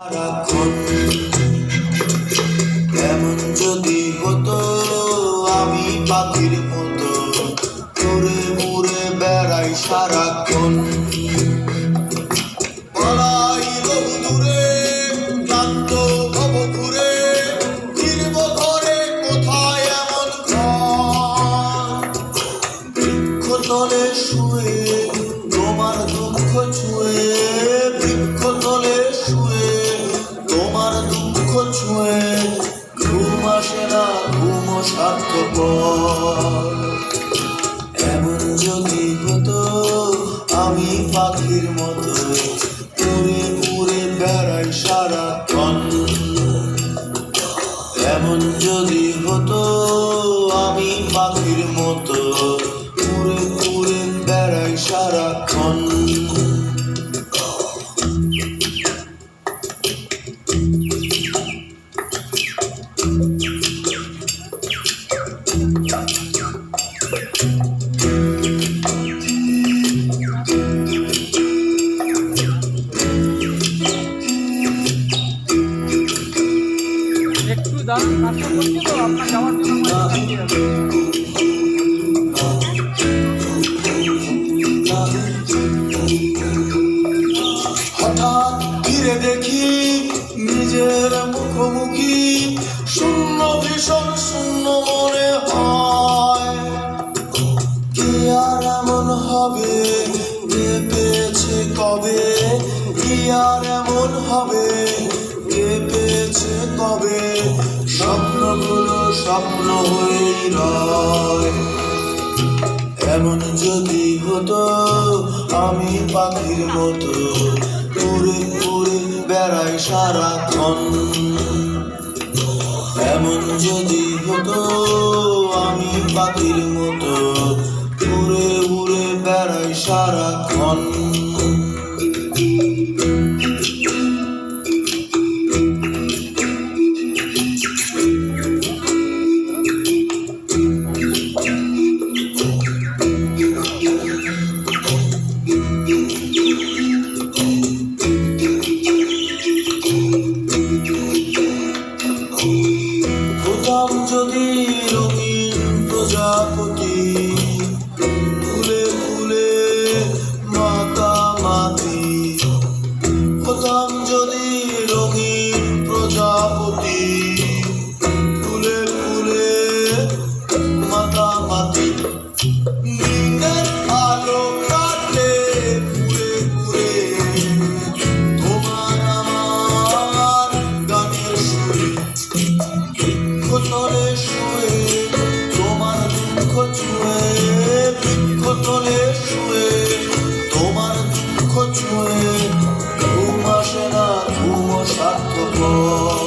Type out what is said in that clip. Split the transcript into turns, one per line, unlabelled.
সারাক্ষণ এমন যদি হতো, আমি পাখির মতো ঘুরে ঘুরে বেড়াই সারাক্ষণ। কোথায় এমন বৃক্ষতলে শুয়ে ছুঁয়ে ঘুম আসে না, ঘুম স্বার্থপর এমন যদি হতো, আমি পাখির মতো উড়ে উড়ে বেড়াই সারাক্ষণ। এমন যদি হতো, আমি পাখির মতো উড়ে উড়ে বেড়াই সারাক্ষণ।
একটু দাঁড়ান কাজটা করছি তো আপনার যাওয়ার জন্য
হবে কে পেয়েছে কবে? কি আর এমন হবে? কে পেয়েছে কবে? স্বপ্নগুলো স্বপ্ন হয়েই রয়। এমন যদি হতো, আমি পাখির মতো উড়ে উড়ে বেড়াই সারাক্ষণ। এমন যদি হতো, আমি পাখির মতো যদি রঙিন প্রজাপতি। ফুলে ফুলে মাতামাতি হতাম যদি রঙিন প্রজাপতি। 我